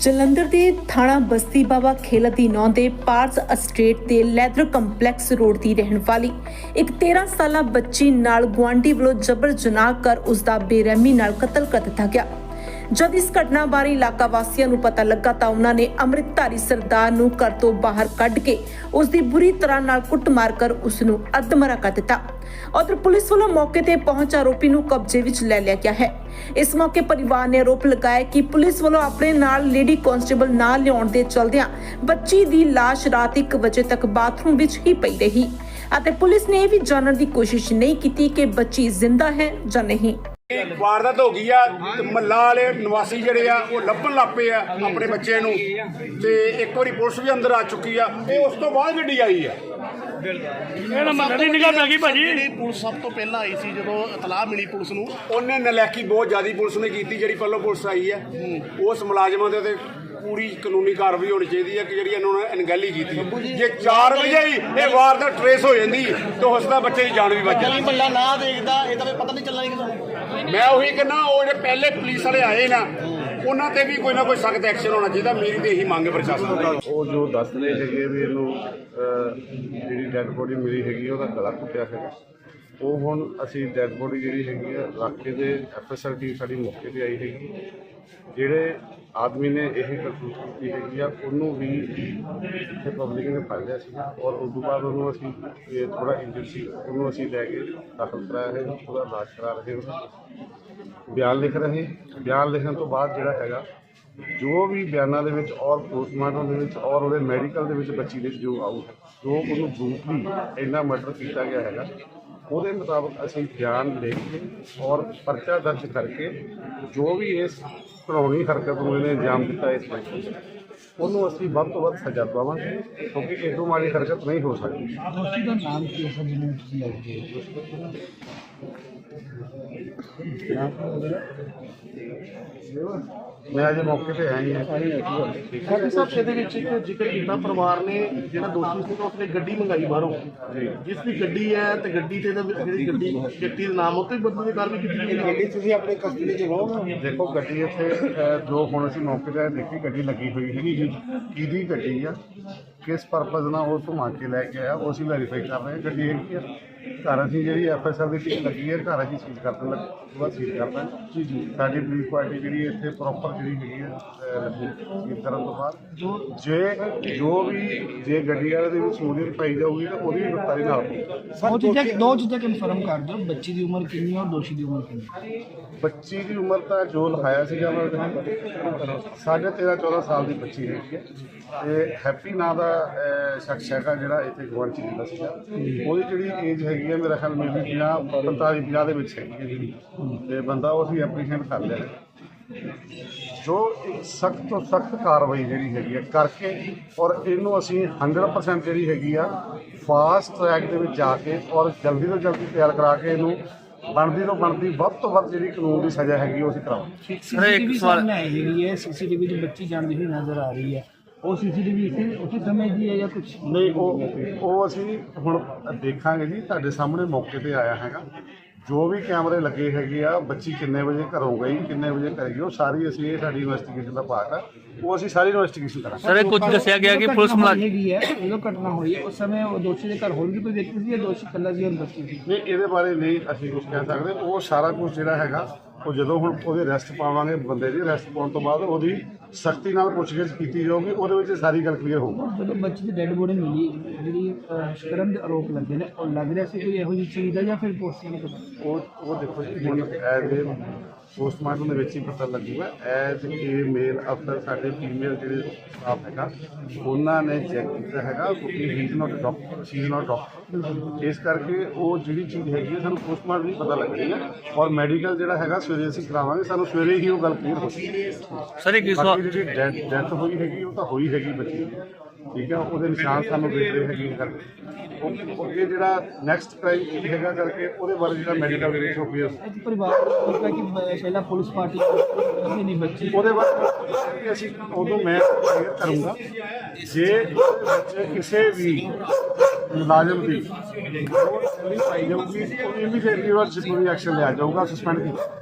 ਜਲੰਧਰ ਦੇ ਥਾਣਾ ਬਸਤੀ ਬਾਬਾ ਖੇਲ ਦੀ ਨੌਂ ਦੇ ਪਾਰਸ ਅਸਟੇਟ ਦੇ ਲੈਦਰ ਕੰਪਲੈਕਸ ਰੋਡ ਦੀ ਰਹਿਣ ਵਾਲੀ ਇੱਕ 13 ਸਾਲਾ ਬੱਚੀ ਨਾਲ ਗੁਆਂਢੀ ਵੱਲੋਂ ਜਬਰ ਜਨਾਹ ਕਰ ਉਸ ਦਾ ਬੇਰਹਿਮੀ ਨਾਲ ਕਤਲ ਕਰ ਦਿੱਤਾ ਗਿਆ। ਜਦ ਇਸ ਘਟਨਾ ਬਾਰੇ ਇਲਾਕਾ ਵਾਸੀਆਂ ਨੂੰ ਪਤਾ ਲੱਗਾ ਤਾਂ ਉਹਨਾਂ ਨੇ ਅੰਮ੍ਰਿਤਧਾਰੀ ਸਰਦਾਰ ਨੂੰ ਘਰ ਤੋਂ ਬਾਹਰ ਕੱਢ ਕੇ ਉਸ ਦੀ ਬੁਰੀ ਤਰ੍ਹਾਂ ਨਾਲ ਕੁੱਟਮਾਰ ਕਰ ਉਸ ਨੂੰ ਅੱਧਮਰਾ ਕਰ ਦਿੱਤਾ। ਉਧਰ ਪੁਲਿਸ ਵੱਲੋਂ ਮੌਕੇ ਤੇ ਪਹੁੰਚ ਆਰੋਪੀ ਨੂੰ ਕਬਜ਼ੇ ਵਿੱਚ ਲੈ ਲਿਆ ਗਿਆ ਹੈ। ਇਸ ਮੌਕੇ ਪਰਿਵਾਰ ਨੇ ਆਰੋਪ ਲਗਾਇਆ ਕਿ ਪੁਲਿਸ ਵੱਲੋਂ ਆਪਣੇ ਨਾਲ ਲੇਡੀ ਕਾਂਸਟੇਬਲ ਨਾ ਲਿਆਉਣ ਦੇ ਚਲਦਿਆਂ ਬੱਚੀ ਦੀ ਲਾਸ਼ ਰਾਤ 1 ਵਜੇ ਤੱਕ ਬਾਥਰੂਮ ਵਿੱਚ ਹੀ ਪਈ ਰਹੀ। ਅਤੇ ਪੁਲਿਸ ਨੇ ਇਹ ਵੀ ਜਾਣਨ ਦੀ ਕੋਸ਼ਿਸ਼ ਨਹੀਂ ਕੀਤੀ ਕਿ ਬੱਚੀ ਜ਼ਿੰਦਾ ਹੈ ਜਾਂ ਨਹੀਂ। ਵਾਰਦਾਤ ਹੋ ਗਈ ਆ ਮੱਲਾ ਵਾਲੇ ਨਿਵਾਸੀ ਜਿਹੜੇ ਆ ਉਹ ਲੱਭਣ ਲੱਪੇ ਆ ਆਪਣੇ ਬੱਚੇ ਨੂੰ। ਤੇ ਇੱਕ ਵਾਰੀ ਪੁਲਿਸ ਵੀ ਅੰਦਰ ਆ ਚੁੱਕੀ ਆ ਇਹ ਉਸ ਤੋਂ ਬਾਅਦ ਗੱਡੀ ਆਈ ਆ। ਇਹ ਤਾਂ ਮੰਨਣ ਦੀ ਨਿਗਾਹ ਪੈ ਗਈ ਭਾਜੀ। ਜਿਹੜੀ ਪੁਲਿਸ ਸਭ ਤੋਂ ਪਹਿਲਾਂ ਆਈ ਸੀ ਜਦੋਂ ਇਤਲਾਹ ਮਿਲੀ ਪੁਲਿਸ ਨੂੰ। ਉਹਨੇ ਨਲੈਕੀ ਬਹੁਤ ਜ਼ਿਆਦੀ ਪੁਲਿਸ ਨੇ ਕੀਤੀ ਜਿਹੜੀ ਪੱਲੋ ਪੁਲਿਸ ਆਈ ਹੈ। ਉਸ ਮੁਲਾਜ਼ਮਾਂ ਦੇ ਤੇ ਪੂਰੀ ਕਾਨੂੰਨੀ ਕਾਰਵਾਈ ਹੋਣੀ ਚਾਹੀਦੀ ਹੈ ਕਿ ਜਿਹੜੀ ਇਹਨਾਂ ਨੇ ਅਣਗਹਿਲੀ ਕੀਤੀ। ਜੇ 4 ਵਜੇ ਹੀ ਇਹ ਵਾਰਦਾਤ ਟਰੇਸ ਹੋ ਜਾਂਦੀ ਤਾਂ ਹਸਦਾ ਬੱਚੇ ਦੀ ਜਾਨ ਵੀ ਬਚ ਜਾਂਦੀ। ਮੱਲਾ ਨਾ ਦੇਖਦਾ ਇਹ ਤਾਂ ਫਿਰ ਪਤਾ ਨਹੀਂ ਚੱਲਣਾ ਕਿਸੇ ਨੂੰ ਮੈਂ ਉਹੀ ਕਹਿੰਦਾ, ਉਹ ਜਿਹੜੇ ਪਹਿਲੇ ਪੁਲਿਸ ਵਾਲੇ ਆਏ ਨਾ, ਉਹਨਾਂ ਤੇ ਵੀ ਕੋਈ ਨਾ ਕੋਈ ਸਖਤ ਐਕਸ਼ਨ ਹੋਣਾ ਚਾਹੀਦਾ, ਮੇਰੀ ਤੇ ਇਹੀ ਮੰਗ ਹੈ ਪ੍ਰਸ਼ਾਸਨ ਤੋਂ। ਉਹ ਜੋ ਦੱਸ ਰਹੇ ਹੈਗੇ ਵੀ ਇਹਨੂੰ ਜਿਹੜੀ ਡੈਡ ਬੋਡੀ ਮਿਲੀ ਹੈਗੀ, ਉਹਦਾ ਗਲਾ ਕੁੱਟਿਆ ਹੈਗਾ ਉਹ ਹੁਣ ਅਸੀਂ ਡੈੱਡ ਬੋਡੀ ਜਿਹੜੀ ਹੈਗੀ ਆ, ਇਲਾਕੇ ਦੇ ਐਫਐਸਐਲ ਟੀਮ ਸਾਡੀ ਮੌਕੇ ਤੇ ਆਈ ਹੈਗੀ। ਜਿਹੜੇ ਆਦਮੀ ਨੇ ਇਹ ਕਰਤੂਤ ਕੀਤੀ ਹੈਗੀ ਆ, ਉਹਨੂੰ ਵੀ ਇੱਥੇ ਪਬਲਿਕ ਨੇ ਫੜ ਲਿਆ ਸੀ ਔਰ ਉਸ ਤੋਂ ਬਾਅਦ ਉਹਨੂੰ ਅਸੀਂ, ਇਹ ਥੋੜਾ ਇੰਜਰ ਸੀ, ਉਹਨੂੰ ਅਸੀਂ ਲੈ ਕੇ ਦਾਖਲ ਕਰਾਇਆ ਹੈ, ਉਹਦਾ ਇਲਾਜ ਕਰਾ ਰਹੇ ਹਾਂ। ਬਿਆਨ ਲਿਖ ਰਹੇ ਬਿਆਨ ਲਿਖਣ ਤੋਂ ਬਾਅਦ ਜਿਹੜਾ ਹੈਗਾ ਜੋ ਵੀ ਬਿਆਨਾਂ ਦੇ ਵਿੱਚ ਔਰ ਪੋਸਟਮਾਰਟਮ ਦੇ ਵਿੱਚ ਔਰ ਉਹਦੇ ਮੈਡੀਕਲ ਦੇ ਵਿੱਚ ਬੱਚੀ ਦੇ ਜੋ ਆਊ ਜੋ ਉਹਨੂੰ ਬਰੂਟਲੀ ਇੰਨਾ ਮਰਡਰ ਕੀਤਾ ਗਿਆ ਹੈਗਾ, ਉਹਦੇ ਮੁਤਾਬਕ ਅਸੀਂ ਬਿਆਨ ਲਿਖ ਕੇ ਔਰ ਪਰਚਾ ਦਰਜ ਕਰਕੇ ਜੋ ਵੀ ਇਸ ਘਿਨੌਣੀ ਹਰਕਤ ਨੂੰ ਇਹਨੇ ਅੰਜਾਮ ਦਿੱਤਾ ਇਸ ਬੱਚੇ ਉਹਨੂੰ ਅਸੀਂ ਵੱਧ ਤੋਂ ਵੱਧ ਸਜ਼ਾ ਦਵਾਵਾਂਗੇ ਕਿਉਂਕਿ ਇਹ ਤੋਂ ਮਾੜੀ ਹਰਕਤ ਨਹੀਂ ਹੋ ਸਕਦੀ। ਦੋਸ਼ੀ ਦਾ ਨਾਮ ਕੀ ਹੈ ਜਿਹਨੂੰ ਤੁਸੀਂ ਲੈ ਮੈਂ ਅਜੇ ਮੌਕੇ ਤੇ ਆਇਆ ਹੀ ਹਾਂ। ਖਾਕੀ ਸਾਹਿਬ ਇਹਦੇ ਵਿੱਚ ਇੱਕ ਜ਼ਿਕਰ ਕੀਤਾ ਪਰਿਵਾਰ ਨੇ ਜਿਹੜਾ ਦੋਸ਼ੀ ਸੀ ਉਸਨੇ ਗੱਡੀ ਮੰਗਾਈ ਬਾਹਰੋਂ। ਜਿਸ ਦੀ ਗੱਡੀ ਹੈ ਤੇ ਗੱਡੀ ਤੇ ਜਿਹੜੀ ਗੱਡੀ ਗੱਡੀ ਦੇ ਨਾਮ ਉੱਤੇ ਬੰਦੇ ਦੀ ਕਾਰਵਾਈ ਕੀਤੀ ਗਈ ਹੈ। ਤੁਸੀਂ ਆਪਣੇ ਕਸਟਡੀ ਚ ਲਓ। ਦੇਖੋ ਗੱਡੀ ਇੱਥੇ ਜੋ ਹੁਣ ਅਸੀਂ ਮੌਕੇ ਤੇ ਦੇਖੀ ਗੱਡੀ ਲੱਗੀ ਹੋਈ ਹੈਗੀ ਜੀ। ਕਿਹਦੀ ਗੱਡੀ ਆ? ਕਿਸ ਪਰਪਸ ਨਾਲ ਉਹ ਘੁਮਾ ਕੇ ਲੈ ਕੇ ਆਇਆ? ਉਹ ਅਸੀਂ ਵੈਰੀਫਾਈ ਕਰ ਰਹੇ ਹਾਂ ਗੱਡੀ ਹੈਗੀ ਆ। ਘਰ ਅਸੀਂ ਜਿਹੜੀ ਐਫਐਸਆਰ ਦੀ ਟੀਮ ਲੱਗੀ ਹੈ ਘਰ ਅਸੀਂ ਕਰਨ ਲੱਗ ਉਹਦਾ ਸੀਜ਼ ਕਰਦਾ ਜੀ ਜੀ। ਸਾਡੀ ਪੁਲਿਸ ਪਾਰਟੀ ਜਿਹੜੀ ਇੱਥੇ ਪ੍ਰੋਪਰ ਜਿਹੜੀ ਹੈਗੀ ਹੈ ਸੀਜ਼ ਕਰਨ ਤੋਂ ਬਾਅਦ। ਜੇ ਜੋ ਵੀ ਜੇ ਗੱਡੀ ਵਾਲੇ ਦੇ ਵਿੱਚ ਸਮੂਲੀਅਤ ਪਾਈ ਜਾਊਗੀ ਤਾਂ ਉਹਦੀ ਵੀ ਗ੍ਰਿਫਤਾਰੀ ਨਾਲ ਹੋਊਗੀ। ਦੋ ਚੀਜ਼ਾਂ ਦੋ ਚੀਜ਼ਾਂ ਕਨਫਰਮ ਕਰ ਦਿਓ ਬੱਚੀ ਦੀ ਉਮਰ ਕਿੰਨੀ ਹੈ ਔਰ ਦੋਸ਼ੀ ਦੀ ਉਮਰ ਕਿੰਨੀ ਹੈ? ਬੱਚੀ ਦੀ ਉਮਰ ਤਾਂ ਜੋ ਲਿਖਾਇਆ ਸੀਗਾ ਮੈਂ ਸਾਢੇ 13 14 ਸਾਲ ਦੀ ਬੱਚੀ ਹੈਗੀ ਹੈ। ਤੇ ਹੈਪੀ ਨਾਂ ਦਾ ਅਹ, ਸ਼ਖਸ ਹੈਗਾ ਜਿਹੜਾ ਇੱਥੇ ਗਵਾਂਢ ਚ ਰਹਿੰਦਾ ਸੀਗਾ। ਉਹਦੀ ਜਿਹੜੀ ਏਜ ਹੈਗੀ ਹੈ ਮੇਰਾ ਖਿਆਲ ਮੇਬੀ 50 45 50 ਦੇ ਵਿੱਚ ਹੈਗੀ ਹੈ। ਜਿਹੜੀ ਤੇ ਬੰਦਾ ਉਹ ਅਸੀਂ ਐਪਰੀਸ਼ੀਏਟ ਕਰ ਲਿਆ। ਜੋ ਇੱਕ ਸਖਤ ਤੋਂ ਸਖਤ ਕਾਰਵਾਈ ਜਿਹੜੀ ਹੈਗੀ ਹੈ ਕਰਕੇ ਔਰ ਇਹਨੂੰ ਅਸੀਂ 100% ਜਿਹੜੀ ਹੈਗੀ ਆ ਫਾਸਟ ਟਰੈਕ ਦੇ ਵਿੱਚ ਜਾ ਕੇ ਔਰ ਜਲਦੀ ਤੋਂ ਜਲਦੀ ਤਿਆਰ ਕਰਾ ਕੇ ਇਹਨੂੰ ਬਣਦੀ ਤੋਂ ਬਣਦੀ ਵੱਧ ਤੋਂ ਵੱਧ ਜਿਹੜੀ ਕਾਨੂੰਨ ਦੀ ਸਜ਼ਾ ਹੈਗੀ ਉਹ ਅਸੀਂ ਕਰਾਵਾਂਗੇ। ਸਰ ਇੱਕ ਸਵਾਲ ਆਈ ਹੈਗੀ ਹੈ ਸੀਸੀਟੀਵੀ 'ਚ ਬੱਚੀ ਜਾਂਦੀ ਹੋਈ ਨਜ਼ਰ ਆ ਰਹੀ ਹੈ। ਉਹ ਸੀਸੀਟੀਵੀ ਇਸੇ ਉਸੇ ਸਮੇਂ ਦੀ ਹੈ ਜਾਂ ਕੁਝ ਨਹੀਂ ਉਹ ਉਹ ਅਸੀਂ ਹੁਣ ਦੇਖਾਂਗੇ ਜੀ ਤੁਹਾਡੇ ਸਾਹਮਣੇ ਮੌਕੇ ਤੇ ਆਇਆ ਹੈਗਾ। ਜੋ ਵੀ ਕੈਮਰੇ ਲੱਗੇ ਹੈਗੇ ਆ ਬੱਚੀ ਕਿੰਨੇ ਵਜੇ ਘਰੋਂ ਗਈ ਕਿੰਨੇ ਵਜੇ ਘਰ ਗਈ ਉਹ ਸਾਰੀ ਅਸੀਂ ਇਹ ਸਾਡੀ ਇਨਵੈਸਟੀਗੇਸ਼ਨ ਦਾ ਪਾਰਟ ਹੈ ਉਹ ਅਸੀਂ ਸਾਰੀ ਇਨਵੈਸਟੀਗੇਸ਼ਨ ਕਰਾਂਗੇ। ਸਰ ਇਹ ਕੁਝ ਦੱਸਿਆ ਗਿਆ ਕਿ ਪੁਲਿਸ ਮੁਲਾਜ਼ਮ ਹੈਗੀ ਹੈ ਜਦੋਂ ਘਟਨਾ ਹੋਈ ਉਸ ਸਮੇਂ ਉਹ ਦੋਸ਼ੀ ਦੇ ਘਰ ਹੋਰ ਵੀ ਕੋਈ ਵਿਅਕਤੀ ਸੀ ਜਾਂ ਦੋਸ਼ੀ ਇਕੱਲਾ ਸੀ ਔਰ ਬੱਚੀ ਸੀ ਨਹੀਂ ਇਹਦੇ ਬਾਰੇ ਨਹੀਂ ਅਸੀਂ ਕੁਝ ਕਹਿ ਸਕਦੇ। ਉਹ ਸਾਰਾ ਕੁਝ ਜਿਹੜਾ ਹੈਗਾ ਉਹ ਜਦੋਂ ਹੁਣ ਉਹਦੇ ਅਰੈਸਟ ਪਾਵਾਂਗੇ ਬੰਦੇ ਦੀ ਅਰੈਸਟ ਪਾਉਣ ਤੋਂ ਬਾਅਦ ਉਹਦੀ ਸਖਤੀ ਨਾਲ ਪੁੱਛਗਿੱਛ ਕੀਤੀ ਜਾਊਗੀ ਉਹਦੇ ਵਿੱਚ ਸਾਰੀ ਗੱਲ ਕਲੀਅਰ ਹੋਊਗੀ। ਜਦੋਂ ਬੱਚੀ ਦੀ ਡੈੱਡ ਬੋਡੀ ਮਿਲੀ ਜਿਹੜੀ ਸ਼ਰਮ ਦੇ ਆਰੋਪ ਲੱਗੇ ਨੇ ਉਹ ਲੱਗ ਰਿਹਾ ਸੀ ਕੋਈ ਇਹੋ ਜਿਹੀ ਚੀਜ਼ ਹੈ ਜਾਂ ਫਿਰ ਪੋਸਟਿੰਗ ਨੇ ਉਹ ਉਹ ਦੇਖੋ ਜੀ ਹੁਣ ਐਜ਼ ਪੋਸਟਮਾਰਟਮ ਦੇ ਵਿੱਚ ਹੀ ਪਤਾ ਲੱਗੂਗਾ। ਐਜ਼ ਏ ਮੇਲ ਅਫਸਰ ਸਾਡੇ ਫੀਮੇਲ ਜਿਹੜੇ ਸਟਾਫ ਹੈਗਾ ਉਹਨਾਂ ਨੇ ਚੈੱਕ ਕੀਤਾ ਹੈਗਾ ਕਿਉਂਕਿ he is not doctor she is not doctor ਇਸ ਕਰਕੇ ਉਹ ਜਿਹੜੀ ਚੀਜ਼ ਹੈਗੀ ਹੈ ਸਾਨੂੰ ਪੋਸਟਮਾਰਟਮ ਹੀ ਪਤਾ ਲੱਗਣੀ ਹੈ ਔਰ ਮੈਡੀਕਲ ਜਿਹੜਾ ਹੈਗਾ ਸਵੇਰੇ ਅਸੀਂ ਕਰਾਵਾਂਗੇ ਸਾਨੂੰ ਸਵੇਰੇ ਹੀ ਉਹ ਗੱਲ ਕਲੀਅਰ ਹੋ ਜਾਏਗੀ ਸਰ ਇੱਕ ਜਿਹੜੀ ਡੈਥ ਡੈਥ ਹੋਈ ਹੈਗੀ ਉਹ ਤਾਂ ਹੋਈ ਹੈਗੀ ਬੱਚੀ ਦੀ। ਠੀਕ ਹੈ ਉਹਦੇ ਨਿਸ਼ਾਨ ਸਾਨੂੰ ਦਿਖ ਰਹੇ ਹੈਗੇ ਕਰਕੇ। ਉਹ ਅੱਗੇ ਜਿਹੜਾ ਨੈਕਸਟ ਕ੍ਰਾਈਮ ਕੀ ਹੈਗਾ ਕਰਕੇ ਉਹਦੇ ਬਾਰੇ ਜਿਹੜਾ ਮੈਡੀਕਲ ਹੈ ਇੱਕ ਪਰਿਵਾਰ ਕਿਹਾ ਕਿ ਪਹਿਲਾਂ ਪੁਲਿਸ ਪਾਰਟੀ ਕਿਸੇ ਨਹੀਂ ਬੱਚੀ। ਉਹਦੇ ਕਿ ਅਸੀਂ ਉਦੋਂ ਮੈਂ ਕਰੂੰਗਾ। ਜੇ ਕਿਸੇ ਵੀ ਮੁਲਾਜ਼ਮ ਦੀ ਪਾਈ ਜਾਊਗੀ ਉਹ ਇਮੀਡੀਏਟਲੀ ਉਹ ਡਿਸਪਲਿਨਰੀ ਐਕਸ਼ਨ ਲਿਆ ਜਾਊਗਾ ਸਸਪੈਂਡ ਕੀਤਾ।